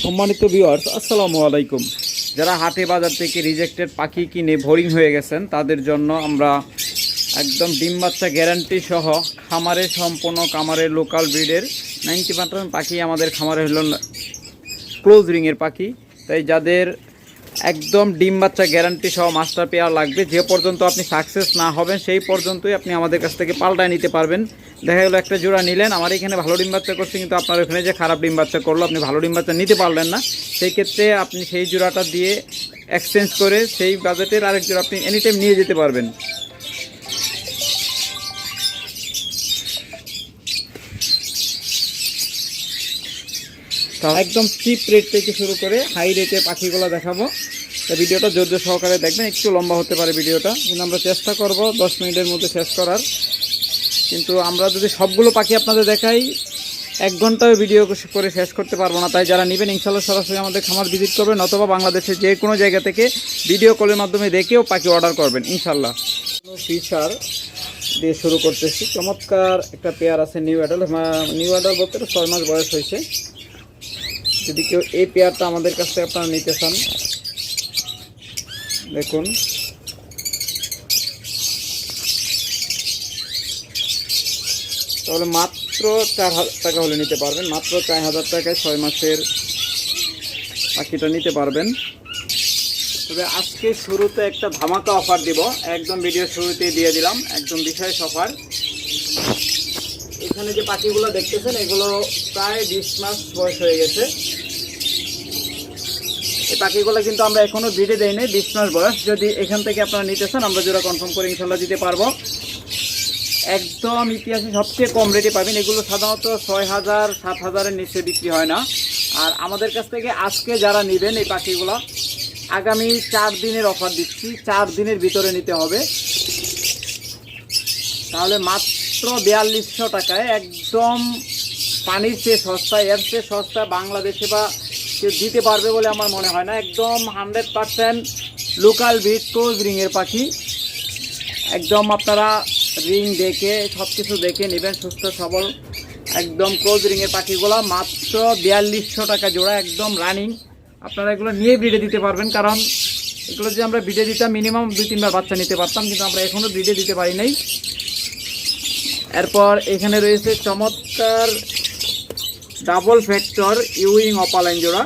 সম্মানিত ভিউয়ার্স আসসালামু আলাইকুম। যারা হাটে বাজার থেকে রিজেক্টেড পাখি কিনে ভরিং হয়ে গেছেন, তাদের জন্য আমরা একদম ডিম বাচ্চা গ্যারান্টি সহ খামারে সম্পূর্ণ খামারের লোকাল ব্রিডের নাইনটি পার্সেন্ট পাখি আমাদের খামারে হলো ক্লোজ রিংয়ের পাখি। তাই যাদের একদম ডিম বাচ্চা গ্যারান্টি সহ মাস্টার পেয়ার লাগবে। যে পর্যন্ত আপনি সাকসেস না হবেন, সেই পর্যন্তই আপনি আমাদের কাছ থেকে পাল্টায় নিতে পারবেন। দেখা গেলো একটা জোড়া নিলেন, আমার এখানে ভালো ডিম বাচ্চা করছে, কিন্তু আপনার ওখানে যে খারাপ ডিম বাচ্চা করল, আপনি ভালো ডিম বাচ্চা নিতে পারলেন না। সেই ক্ষেত্রে আপনি সেই জোড়াটা দিয়ে এক্সচেঞ্জ করে সেই বাজেটের আরেক জোড়া আপনি এনি টাইম নিয়ে যেতে পারবেন। একদম চিপ রেট থেকে শুরু করে হাই রেটে পাখিগুলো দেখাবো। তো ভিডিওটা ধৈর্য সহকারে দেখবেন, একটু লম্বা হতে পারে ভিডিওটা। কিন্তু আমরা চেষ্টা করব দশ মিনিটের মধ্যে শেষ করার। কিন্তু আমরা যদি সবগুলো পাখি আপনাদের দেখাই, এক ঘন্টায় ভিডিও করে শেষ করতে পারব না। তাই যারা নেবেন ইনশাল্লাহ সরাসরি আমাদের খামার ভিজিট করবেন, অথবা বাংলাদেশের যে কোনো জায়গা থেকে ভিডিও কলের মাধ্যমে দেখেও পাখি অর্ডার করবেন ইনশাল্লাহ ফিশার দিয়ে শুরু করতেছি। চমৎকার একটা পেয়ার আছে নিউ অ্যাডাল নিউ অ্যাডাল বলতে ছয় মাস বয়স হয়েছে। যদি কেউ এই পেয়ারটা আমাদের কাছ থেকে আপনারা নিতে চান, দেখুন। তাহলে মাত্র চার হাজার টাকা হলে নিতে পারবেন। মাত্র চার হাজার টাকায় ছয় মাসের পাখিটা নিতে পারবেন। তবে আজকে শুরুতে একটা ধামাকা অফার দিব। একদম ভিডিও শুরুতে দিয়ে দিলাম। একদম বিশেষ অফার এখানে যে পাখিগুলো দেখতেছেন, এগুলো প্রায় বিশ মাস বয়স হয়ে গেছে। এই পাখিগুলো কিন্তু আমরা এখনও ভিড়ে দেই নাই, বিশ মাস বয়স। যদি এখান থেকে আপনারা নিতে চান, আমরা যেটা কনফার্ম করে ইনশাল্লাহ দিতে পারব। একদম ইতিহাসে সবচেয়ে কম রেটে পাবেন। এগুলো সাধারণত ছয় হাজার, সাত হাজারের নিচে বিক্রি হয় না। আর আমাদের কাছ থেকে আজকে যারা নেবেন এই পাখিগুলো, আগামী চার দিনের অফার দিচ্ছি। চার দিনের ভিতরে নিতে হবে। তাহলে মাত্র বিয়াল্লিশশো টাকায় একদম পানির চেয়ে সস্তা, এর চেয়ে সস্তা বাংলাদেশে বা কেউ দিতে পারবে বলে আমার মনে হয় না। একদম হান্ড্রেড পারসেন্ট লোকাল ভিট কোজ রিংয়ের পাখি। একদম আপনারা রিং দেখে সব কিছু দেখে নেবেন, সুস্থ, সবল। একদম ক্লোজ রিংয়ের পাখিগুলো মাত্র বিয়াল্লিশশো টাকা জোড়া, একদম রানিং। আপনারা এগুলো নিয়ে ব্রিডে দিতে পারবেন, কারণ এগুলো যে আমরা ব্রিডে দিতাম মিনিমাম দুই তিনবার বাচ্চা নিতে পারতাম, কিন্তু আমরা এখনও ব্রিডে দিতে পারি নাই। এরপর এখানে রয়েছে চমৎকার ডাবল ফ্যাক্টর ইউইং অপালাইন জোড়া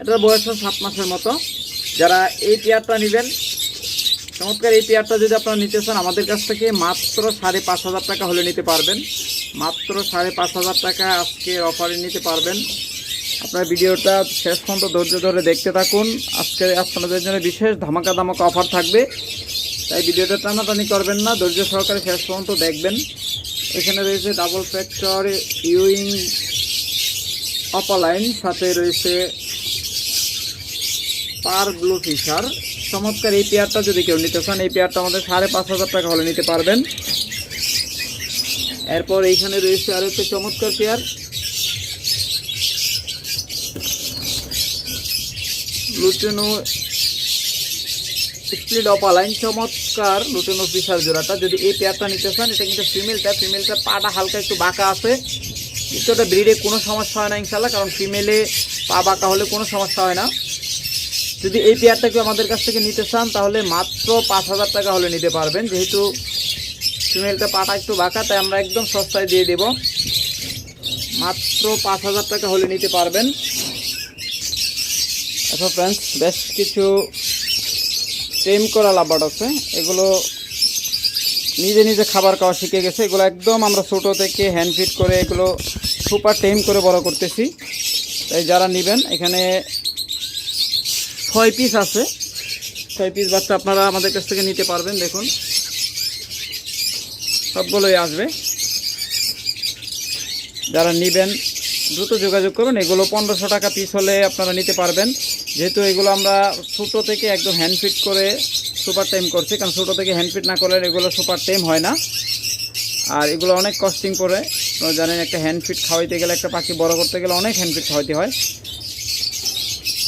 এটার বয়স সাত মাসের মতো। যারা এই পেয়ারটা নেবেন, চমৎকার এই পেয়ারটা যদি আপনারা নিতে চান, আমাদের কাছ থেকে মাত্র সাড়ে পাঁচ হাজার টাকা হলে নিতে পারবেন। মাত্র সাড়ে পাঁচ হাজার টাকা আজকে অফারে নিতে পারবেন। আপনার ভিডিওটা শেষ পর্যন্ত ধৈর্য ধরে দেখতে থাকুন। আজকে আপনাদের জন্য বিশেষ ধামাকা ধামাকা অফার থাকবে। তাই ভিডিওটা টানাটানি করবেন না, ধৈর্য সহকারে শেষ পর্যন্ত দেখবেন। এখানে রয়েছে ডাবল ফ্যাক্টর ইউইং অপালাইন সাথে রয়েছে পার ব্লু ফিশার চমৎকার এই পেয়ারটা যদি কেউ নিতে চান, এই পেয়ারটা আমাদের সাড়ে পাঁচ হাজার টাকা হলে নিতে পারবেন। এরপর এইখানে রয়েছে আরও একটা চমৎকার পেয়ার লুটেনো স্প্লিট অপালাইন চমৎকার লুটেনো ফিশার জোড়াটা। যদি এই পেয়ারটা নিতে চান, এটা কিন্তু ফিমেলটা ফিমেলটা পাটা হালকা একটু বাঁকা আছে। কিন্তু এটা ব্রিডে কোনো সমস্যা হয় না ইনশাল্লাহ কারণ ফিমেলে পা বাঁকা হলে কোনো সমস্যা হয় না। যদি এই পেয়ারটা কেউ আমাদের কাছ থেকে নিতে চান, তাহলে মাত্র পাঁচ হাজার টাকা হলে নিতে পারবেন। যেহেতু ফিমেলটা পাটা একটু বাঁকা, তাই আমরা একদম সস্তায় দিয়ে দেব। মাত্র পাঁচ হাজার টাকা হলে নিতে পারবেন। আচ্ছা ফ্রেন্ডস বেশ কিছু টেম করা লাভবার্ড আছে। এগুলো নিজে নিজে খাবার খাওয়া শিখে গেছে। এগুলো একদম আমরা ছোটো থেকে হ্যান্ড ফিট করে এগুলো সুপার টেম করে বড় করতেছি। তাই যারা নেবেন, এখানে ছয় পিস আছে। ছয় পিস বাচ্চা আপনারা আমাদের কাছ থেকে নিতে পারবেন, দেখুন। সবগুলোই আসবে। যারা নেবেন, দ্রুত যোগাযোগ করুন এগুলো পনেরোশো টাকা পিস হলে আপনারা নিতে পারবেন। যেহেতু এগুলো আমরা ছোটো থেকে একদম হ্যান্ড ফিট করে সুপার টাইম করছি, কারণ ছোটো থেকে হ্যান্ড ফিট না করলে এগুলো সুপার টাইম হয় না। আর এগুলো অনেক কস্টিং পড়ে। আপনারা জানেন, একটা হ্যান্ড ফিট খাওয়াইতে গেলে, একটা পাখি বড় করতে গেলে অনেক হ্যান্ড ফিট খাওয়াইতে হয়।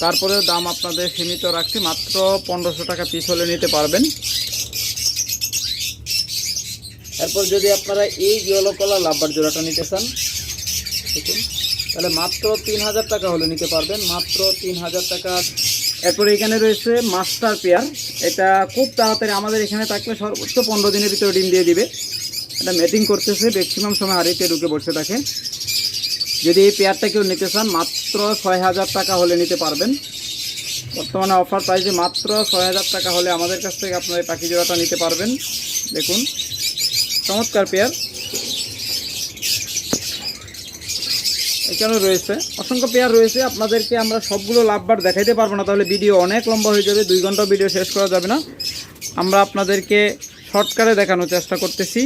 তারপরে দাম আপনাদের সীমিত রাখছি, মাত্র পনেরোশো টাকা পিস হলে নিতে পারবেন। এরপর যদি আপনারা এই কালার লাভবার জোড়াটা নিতে চান, দেখুন। তাহলে মাত্র তিন হাজার টাকা হলে নিতে পারবেন। মাত্র তিন হাজার টাকা। এরপরে এখানে রয়েছে মাস্টার পেয়ার। এটা খুব তাড়াতাড়ি আমাদের এখানে থাকলে সর্বোচ্চ পনেরো দিনের ভিতরে ডিম দিয়ে দিবে। এটা মেটিং করতেছে ম্যাক্সিমাম সময় হারিতে ঢুকে বসে থাকে। যদি এই পেয়ারটা কেউ নিতে চান, মাত্র ছয় হাজার টাকা হলে নিতে পারবেন। বর্তমানে অফার প্রাইসে মাত্র ছয় হাজার টাকা হলে আমাদের কাছ থেকে আপনার এই পাখি জোড়াটা নিতে পারবেন। দেখুন, চমৎকার পেয়ার। এখানে রয়েছে? অসংখ্য পেয়ার রয়েছে। আপনাদেরকে আমরা সবগুলো লাভবার দেখাইতে পারব না, তাহলে ভিডিও অনেক লম্বা হয়ে যাবে, দুই ঘণ্টা ভিডিও শেষ করা যাবে না। আমরা আপনাদেরকে শর্টকাটে দেখানোর চেষ্টা করতেছি।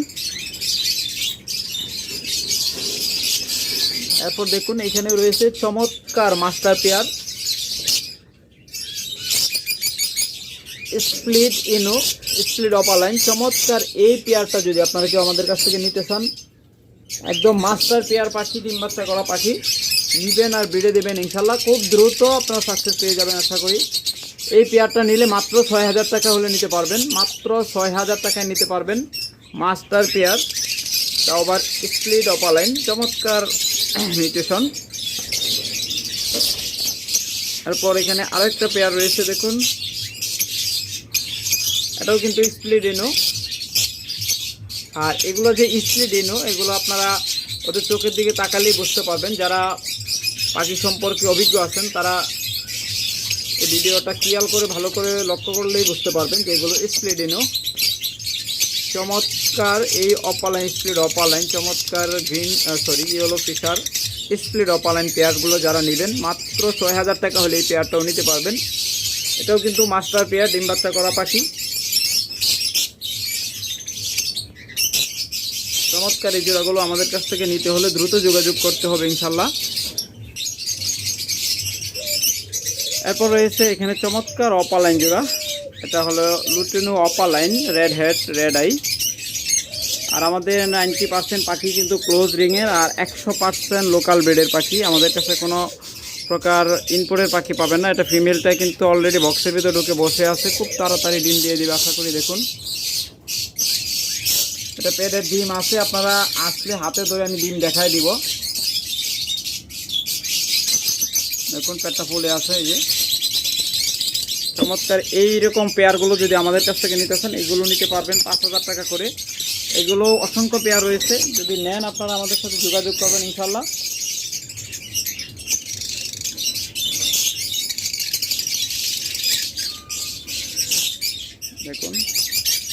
এরপর দেখুন, এখানে রয়েছে চমৎকার master pair split ino split opaline চমৎকার এই পেয়ারটা যদি আপনারা কেউ আমাদের কাছ থেকে নিতে চান একদম মাস্টার পেয়ার পাখি, ডিম বাচ্চা করা পাখি। নিবেন আর বিড়ে দেবেন ইনশাল্লাহ। খুব দ্রুত আপনারা সাকসেস পেয়ে যাবেন আশা করি। এই পেয়ারটা নিলে মাত্র ছয় হাজার টাকা হলে নিতে পারবেন। মাত্র ছয় হাজার টাকায় নিতে পারবেন মাস্টার পেয়ার। তাও আবার স্প্লিট অপালাইন চমৎকার মিউটেশন তারপর এখানে আরেকটা পেয়ার রয়েছে, দেখুন। এটাও কিন্তু স্প্লিট এনো আর এগুলো যে স্প্লিট এনো এগুলো আপনারা ওদের চোখের দিকে তাকালেই বুঝতে পারবেন। যারা পাখি সম্পর্কে অভিজ্ঞ আছেন, তারা এই ভিডিওটা খেয়াল করে, ভালো করে লক্ষ্য করলেই বুঝতে পারবেন যে এগুলো স্প্লিট এনো চমৎকার এই অপালাইন স্প্লিট অপালাইন, চমৎকার green sorry yellow Fischer split opaline পেয়ারগুলো যারা নেবেন, মাত্র ছয় হাজার টাকা হলে এই পেয়ারটাও নিতে পারবেন। এটাও কিন্তু মাস্টার পেয়ার, ডিম বাচ্চা করা পাখি। চমৎকার এই জোড়াগুলো আমাদের কাছ থেকে নিতে হলে দ্রুত যোগাযোগ করতে হবে ইনশাল্লাহ এরপর রয়েছে এখানে চমৎকার অপালাইন জোড়া। এটা হলো lutino opaline red head red eye আর আমাদের নাইনটি পার্সেন্ট পাখি কিন্তু ক্লোজ রিংয়ের আর একশো পার্সেন্ট লোকাল ব্রিডের পাখি। আমাদের কাছে কোনো প্রকার ইনপোর্টের পাখি পাবেন না। এটা ফিমেলটা কিন্তু অলরেডি বক্সের ভিতরে ঢুকে বসে আছে। খুব তাড়াতাড়ি ডিম দিয়ে দিবে, আশা করি দেখুন। এটা পেটের ডিম আছে, আপনারা আসলে হাতে ধরে আমি ডিম দেখাই দিব। দেখুন, পেটটা ফুলে আছে, এই যে। চমৎকার, এইরকম পেয়ারগুলো যদি আমাদের কাছ থেকে নিতে চান, এগুলো নিতে পারবেন পাঁচ হাজার টাকা করে। এগুলো অসংখ্য পেয়ার রয়েছে, যদি নেন আপনারা আমাদের সাথে যোগাযোগ করবেন ইনশাল্লাহ দেখুন,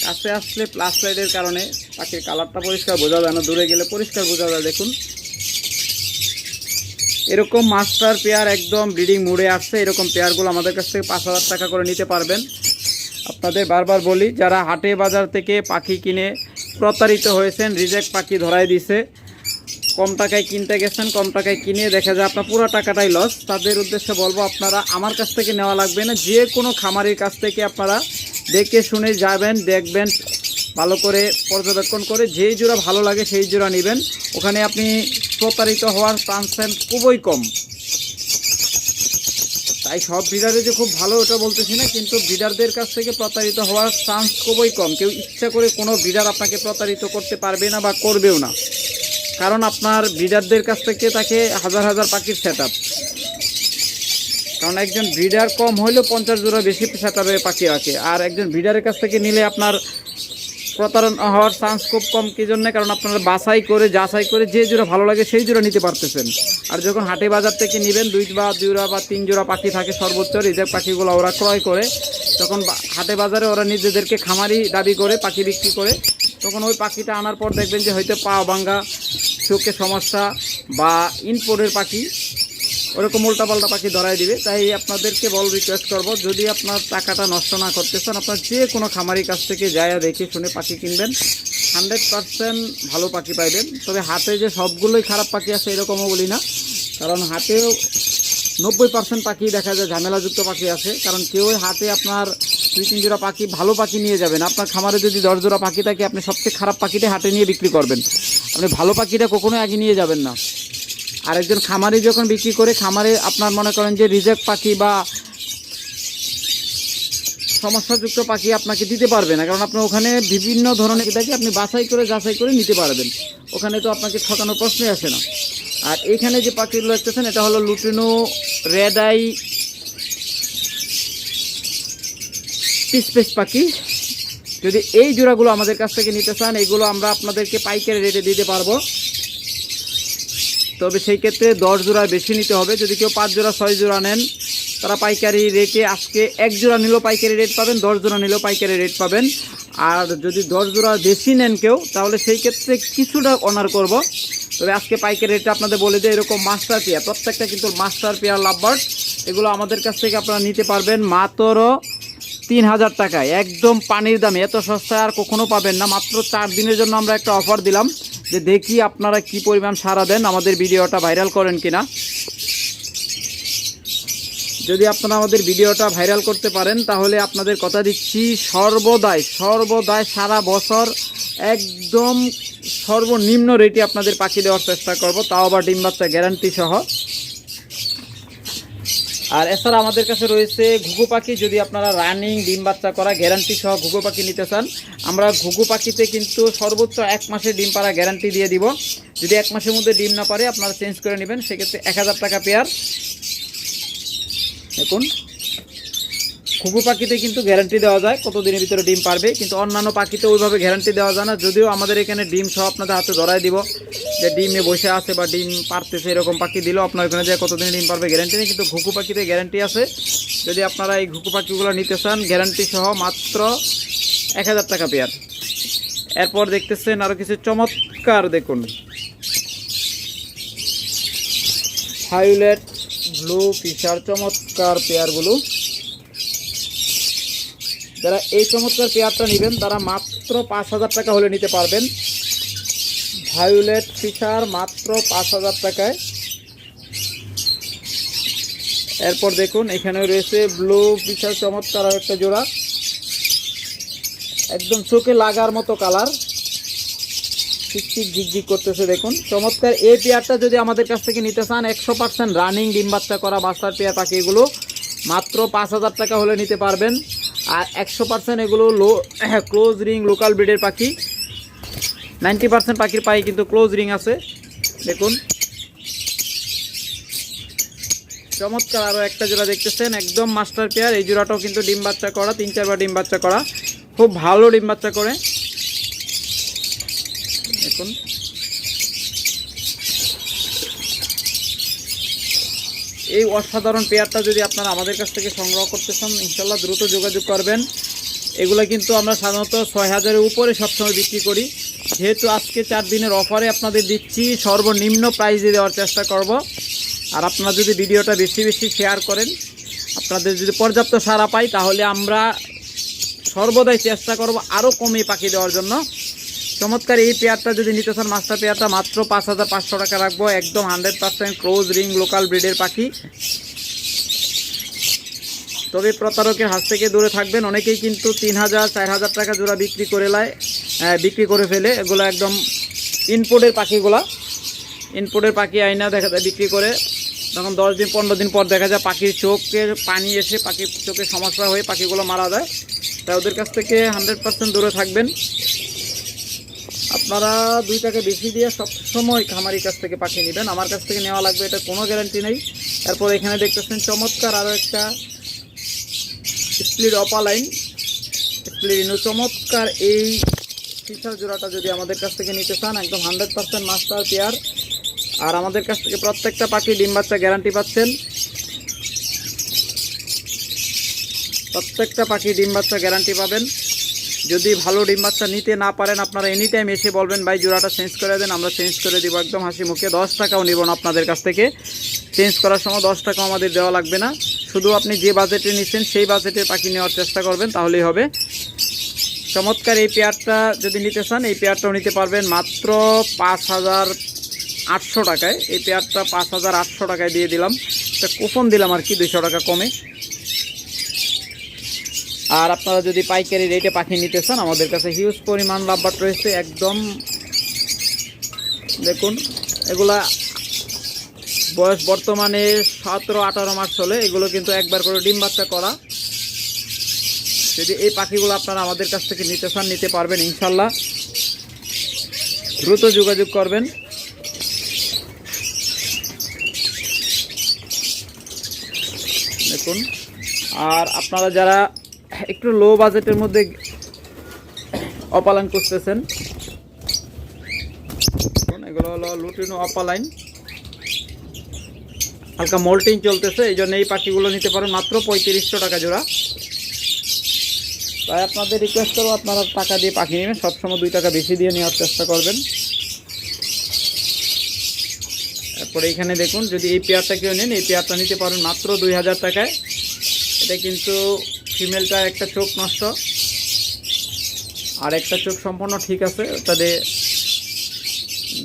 কাছে আসলে প্লাস লাইটের কারণে পাখির কালারটা পরিষ্কার বোঝা যায় না, দূরে গেলে পরিষ্কার বোঝা যায়, দেখুন। এরকম মাস্টার পেয়ার একদম ব্রিডিং মুড়ে আসছে, এরকম পেয়ারগুলো আমাদের কাছ থেকে পাঁচ হাজার টাকা করে নিতে পারবেন। আপনাদের বারবার বলি, যারা হাটে বাজার থেকে পাখি কিনে প্রতারিত হয়েছেন, রিজেক্ট পাখি ধরাই দিছে, কম টাকায় কিনতে গেছেন, কম টাকায় কিনে দেখা যায় আপনার পুরো টাকাটাই লস তাদের উদ্দেশ্যে বলব, আপনারা আমার কাছ থেকে নেওয়া লাগবে না, যে কোনো খামারির কাছ থেকে আপনারা দেখে শুনে যাবেন, দেখবেন ভালো করে পর্যবেক্ষণ করে যেই জোড়া ভালো লাগে সেই জোড়া নেবেন। ওখানে আপনি প্রতারিত হওয়ার চান্সেস খুবই কম। তাই সব ব্রিডারে যে খুব ভালো ওটা বলতেছি না, কিন্তু ব্রিডারদের কাছ থেকে প্রতারিত হওয়ার চান্স খুবই কম। কেউ ইচ্ছা করে কোনো ব্রিডার আপনাকে প্রতারিত করতে পারবে না বা করবেও না। কারণ আপনার ব্রিডারদের কাছ থেকে তাকে হাজার হাজার পাখির সেট কারণ একজন ব্রিডার কম হলেও পঞ্চাশ জোড়া বেশি সেট পাখি রাখে আর একজন ব্রিডারের কাছ থেকে নিলে আপনার প্রতারণা হওয়ার চান্স খুব কম, কী জন্য? কারণ আপনারা বাছাই করে, যাচাই করে যে জোড়া ভালো লাগে সেই জোড়া নিতে পারতেছেন। আর যখন হাটে বাজার থেকে নেবেন, দুই বা দুই জোড়া বা তিন জোড়া পাখি থাকে সর্বোচ্চ রিজার্ভ পাখিগুলো ওরা ক্রয় করে, তখন হাটে বাজারে ওরা নিজেদেরকে খামারি দাবি করে, পাখি বিক্রি করে। তখন ওই পাখিটা আনার পর দেখবেন যে হয়তো পা ভাঙ্গা, চোখে সমস্যা বা ইনপোর্টের পাখি ওরকম উল্টাপাল্টা পাখি ধরাই দিবে। তাই আপনাদেরকে বল রিকোয়েস্ট করব, যদি আপনার টাকাটা নষ্ট না করতে চান আপনার যে কোনো খামারির কাছ থেকে যায় দেখে শুনে পাখি কিনবেন। হান্ড্রেড পারসেন্ট ভালো পাখি পাইবেন। তবে হাতে যে সবগুলোই খারাপ পাখি আছে, এরকমও বলি না। কারণ হাতেও নব্বই পার্সেন্ট পাখি দেখা যায়, ঝামেলাযুক্ত পাখি আছে। কারণ কেউ হাতে আপনার দুই, তিন জোড়া পাখি, ভালো পাখি নিয়ে যাবেন আপনার খামারে যদি দশ জোড়া পাখি থাকে, আপনি সবচেয়ে খারাপ পাখিটা হাটে নিয়ে বিক্রি করবেন। আপনি ভালো পাখিটা কখনোই আগে নিয়ে যাবেন না। আর একজন খামারি যখন বিক্রি করে, খামারে আপনার মনে করেন যে রিজেক্ট পাখি বা সমস্যাযুক্ত পাখি আপনাকে দিতে পারবে না। কারণ আপনার ওখানে বিভিন্ন ধরনের পাখি আপনি বাছাই করে, যাচাই করে নিতে পারবেন। ওখানে তো আপনাকে ঠকানোর প্রশ্নই আসে না। আর এখানে যে পাখিগুলো দেখতেছেন, এটা হলো lutino red eye piece piece পাখি। যদি এই জোড়াগুলো আমাদের কাছ থেকে নিতে চান, এগুলো আমরা আপনাদেরকে পাইকারি রেটে দিতে পারব। তবে সেই ক্ষেত্রে দশ জোড়া বেশি নিতে হবে। যদি কেউ পাঁচ জোড়া, ছয় জোড়া নেন, তারা পাইকারি রেটে আজকে এক জোড়া নিলেও পাইকারি রেট পাবেন, দশ জোড়া নিলেও পাইকারি রেট পাবেন। আর যদি দশ জোড়া বেশি নেন কেউ, তাহলে সেই ক্ষেত্রে কিছুটা অনার করব। তবে আজকে পাইকারি রেটটা আপনাদের বলে দিই, এরকম মাস্টার পেয়ার, প্রত্যেকটা কিন্তু মাস্টার পেয়ার লাভবার্ড এগুলো আমাদের কাছ থেকে আপনারা নিতে পারবেন মাত্র তিন হাজার টাকায়। একদম পানির দামে, এত সস্তায় আর কখনো পাবেন না। মাত্র চার দিনের জন্য আমরা একটা অফার দিলাম। যে দেখি আপনারা কি পরিমাণ সারা দেন, আমাদের ভিডিওটা ভাইরাল করেন কিনা। যদি আপনারা আমাদের ভিডিওটা ভাইরাল করতে পারেন, তাহলে আপনাদের কথা দিচ্ছি, সর্বদাই সর্বদাই সারা বছর একদম সর্বনিম্ন রেটে আপনাদের পাখি দেওয়ার চেষ্টা করব। তাও আবার ডিম বাচ্চা গ্যারান্টি সহ। আর এছাড়া আমাদের কাছে রয়েছে ঘুঘু পাখি। যদি আপনারা রানিং, ডিম বাচ্চা করা গ্যারান্টি সহ ঘুঘু পাখি নিতে চান, আমরা ঘুঘু পাখিতে কিন্তু সর্বোচ্চ এক মাসের ডিম পাড়া গ্যারান্টি দিয়ে দিব। যদি এক মাসের মধ্যে ডিম না পারে, আপনারা চেঞ্জ করে নেবেন। সেক্ষেত্রে এক হাজার টাকা পেয়ার দেখুন। ঘুঘু পাখিতে কিন্তু গ্যারান্টি দেওয়া যায় কত দিনের ভিতরে ডিম পারবে। কিন্তু অন্যান্য পাখিতে ওইভাবে গ্যারান্টি দেওয়া যায় না। যদিও আমাদের এখানে ডিম সহ আপনাদের হাতে ধরাই দিব। যে ডিমে বসে আছে বা ডিম পারতেছে এরকম পাখি দিলেও আপনার ওখানে যে কতদিন ডিম পারবে গ্যারান্টি নেই, কিন্তু ঘুঘু পাখিতে গ্যারান্টি আছে। যদি আপনারা এই ঘুঘু পাখিগুলো নিতে চান গ্যারান্টি সহ মাত্র এক হাজার টাকা পেয়ার। এরপর দেখতেছেন আরও কিছু চমৎকার দেখুন। হাইলেট ব্লু ফিশার চমৎকার পেয়ারগুলো। যারা এই চমৎকার পেয়ারটা নেবেন, তারা মাত্র পাঁচ হাজার টাকা হলে নিতে পারবেন। ভায়োলেট ফিশার মাত্র পাঁচ হাজার টাকায়। এরপর দেখুন এখানে রয়েছে ব্লু ফিশার চমৎকার একটা জোড়া। একদম চোখে লাগার মতো কালার। টিকটিক ঝিকঝিক করতেছে, দেখুন। চমৎকার, এই পেয়ারটা যদি আমাদের কাছ থেকে নিতে চান, একশো পার্সেন্ট রানিং ডিম বাচ্চা করা বাস্টার পেয়ার পাখি এগুলো মাত্র পাঁচ হাজার টাকা হলে নিতে পারবেন। আর একশো পার্সেন্ট এগুলো লো ক্লোজ রিং লোকাল ব্রিডের পাখি। নাইনটি পার্সেন্ট পাখির পায়ে কিন্তু ক্লোজ রিং আছে। দেখুন। চমৎকার আরও একটা জোড়া দেখতেছেন, একদম মাস্টার পেয়ার এই জোড়াটাও কিন্তু ডিম বাচ্চা করা, তিন চারবার ডিম বাচ্চা করা। খুব ভালো ডিম বাচ্চা করে। দেখুন। এই অসাধারণ পেয়ারটা যদি আপনারা আমাদের কাছ থেকে সংগ্রহ করতে চান ইনশাল্লাহ দ্রুত যোগাযোগ করবেন। এগুলো কিন্তু আমরা সাধারণত ছয় হাজারের উপরে সবসময় বিক্রি করি। যেহেতু আজকে চার দিনের অফারে আপনাদের দিচ্ছি, সর্বনিম্ন প্রাইজে দেওয়ার চেষ্টা করব। আর আপনারা যদি ভিডিওটা বেশি বেশি শেয়ার করেন, আপনাদের যদি পর্যাপ্ত সাড়া পাই, তাহলে আমরা সর্বদাই চেষ্টা করব আরও কমে পাখি দেওয়ার জন্য। চমৎকার এই পেয়ারটা যদি নিতে চান মাস্টার পেয়ারটা মাত্র পাঁচ হাজার পাঁচশো টাকা রাখব, একদম hundred percent close ring local ব্রিডের পাখি। তবে প্রতারকের হাত থেকে দূরে থাকবেন, অনেকেই কিন্তু তিন হাজার, চার হাজার টাকা জোড়া বিক্রি করে লায় বিক্রি করে ফেলে। এগুলো একদম ইনপোর্টের পাখিগুলা। ইনপোর্টের পাখি আইনা দেখা যায় বিক্রি করে। তখন দশ দিন, পনেরো দিন পর দেখা যায় পাখির চোখের পানি এসে পাখির চোখে সমস্যা হয়ে পাখিগুলো মারা যায়। তাই ওদের কাছ থেকে হান্ড্রেড পার্সেন্ট দূরে থাকবেন। আপনারা দুই টাকা বেশি দিয়ে সবসময় খামারির কাছ থেকে পাখি নেবেন। আমার কাছ থেকে নেওয়া লাগবে, এটা কোনো গ্যারান্টি নেই। তারপর এখানে দেখতেছেন চমৎকার আরও একটা স্প্লিট অপালাইন। স্প্লিট চমৎকার এই ফিশার জোড়াটা যদি আমাদের কাছ থেকে নিতে চান, একদম হান্ড্রেড পার্সেন্ট মাস্টার পেয়ার। আর আমাদের কাছ থেকে প্রত্যেকটা পাখি ডিম বাচ্চা গ্যারান্টি পাচ্ছেন। প্রত্যেকটা পাখি ডিম বাচ্চা গ্যারান্টি পাবেন। যদি ভালো ডিম বাচ্চা নিতে না পারেন, আপনারা এনি টাইম এসে বলবেন, ভাই, জোড়াটা চেঞ্জ করে দেন, আমরা চেঞ্জ করে দিব। একদম হাসি মুখে দশ টাকাও নিব না আপনাদের কাছ থেকে। চেঞ্জ করার সময় দশ টাকা আমাদের দেওয়া লাগবে না। শুধু আপনি যে বাজেটে নিচ্ছেন, সেই বাজেটে পাখি নেওয়ার চেষ্টা করবেন, তাহলেই হবে। চমৎকার এই পেয়ারটা যদি নিতে চান, এই পেয়ারটাও নিতে পারবেন মাত্র পাঁচ হাজার আটশো টাকায়। এই পেয়ারটা পাঁচ হাজার আটশো টাকায় দিয়ে দিলাম। একটা কুপন দিলাম আর কি দুশো টাকা কমে। আর আপনারা যদি পাইকারি রেটে পাখি নিতে চান, আমাদের কাছে হিউজ পরিমাণ লাভবাট রয়েছে, একদম দেখুন, এগুলা বয়স বর্তমানে সতেরো আঠারো মাস চলে এগুলো কিন্তু একবার করে ডিম বাচ্চা করা। যদি এই পাখিগুলো আপনারা আমাদের কাছ থেকে নিতে চান নিতে পারবেন, ইনশাল্লাহ। দ্রুত যোগাযোগ করবেন। দেখুন, আর আপনারা যারা একটু লো বাজেটের মধ্যে অপালাইন করতেছেন এগুলো হলো লুটিনো অপালাইন। হালকা মোল্টিং চলতেছে এই জন্য এই পাখিগুলো নিতে পারেন মাত্র পঁয়ত্রিশশো টাকা জোড়া। তাই আপনাদের রিকোয়েস্ট করব, আপনারা টাকা দিয়ে পাখি নেবেন, সবসময় দুই টাকা বেশি দিয়ে নেওয়ার চেষ্টা করবেন। তারপরে এখানে দেখুন, যদি এই পেয়ারটা কেউ নেন, এই পেয়ারটা নিতে পারেন মাত্র দুই হাজার টাকায়। এটা কিন্তু ফিমেলটা একটা চোখ নষ্ট। আর একটা চোখ সম্পূর্ণ ঠিক আছে দিয়ে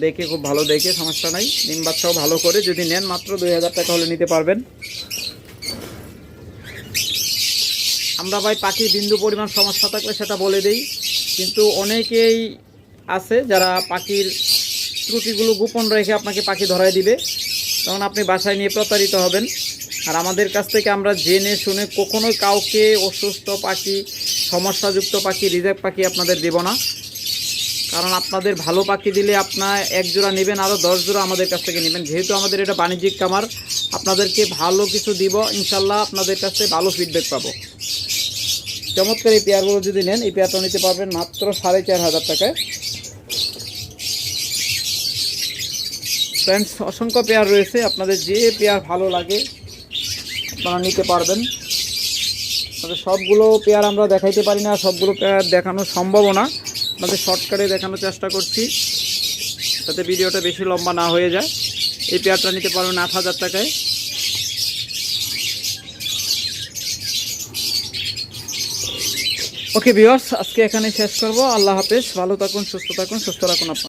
দেখে খুব ভালো দেখে, সমস্যা নাই। ডিম বাচ্চাও ভালো করে যদি নেন, মাত্র দুই হাজার টাকা হলে নিতে পারবেন। আমরা ভাই পাখির বিন্দু পরিমাণ সমস্যা থাকলে সেটা বলে দেই। কিন্তু অনেকেই আছে যারা পাখির ত্রুটিগুলো গোপন রেখে আপনাকে পাখি ধরায় দিবে। তখন আপনি বাসায় নিয়ে প্রতারিত হবেন। আর আমাদের কাছ থেকে আমরা জেনে শুনে কখনোই কাউকে অসুস্থ পাখি, সমস্যাযুক্ত পাখি রিজার্ভ পাখি আপনাদের দেব না। কারণ আপনাদের ভালো পাখি দিলে আপনার এক জোড়া নেবেন, আরও দশ জোড়া আমাদের কাছ থেকে নেবেন। যেহেতু আমাদের এটা বাণিজ্যিক কামার আপনাদেরকে ভালো কিছু দিব, ইনশাল্লাহ আপনাদের কাছে ভালো ফিডব্যাক পাবো। চমৎকার এই পেয়ারগুলো যদি নেন, এই পেয়ারটা নিতে পারবেন মাত্র সাড়ে চার হাজার টাকায়। ফ্রেন্ডস অসংখ্য পেয়ার রয়েছে। আপনাদের যে পেয়ার ভালো লাগে, আপনারা নিতে পারবেন। তবে সবগুলো পেয়ার আমরা দেখাইতে পারি না, সবগুলো পেয়ার দেখানো সম্ভবও না। আপনাদের শর্টকাটে দেখানোর চেষ্টা করছি, যাতে ভিডিওটা বেশি লম্বা না হয়ে যায়। এই পেয়ারটা নিতে পারবেন আট হাজার টাকায়। ওকে বিয়ার্স আজকে এখানে শেষ করব। আল্লাহ হাফেজ, ভালো থাকুন, সুস্থ থাকুন, সুস্থ রাখুন আপনার।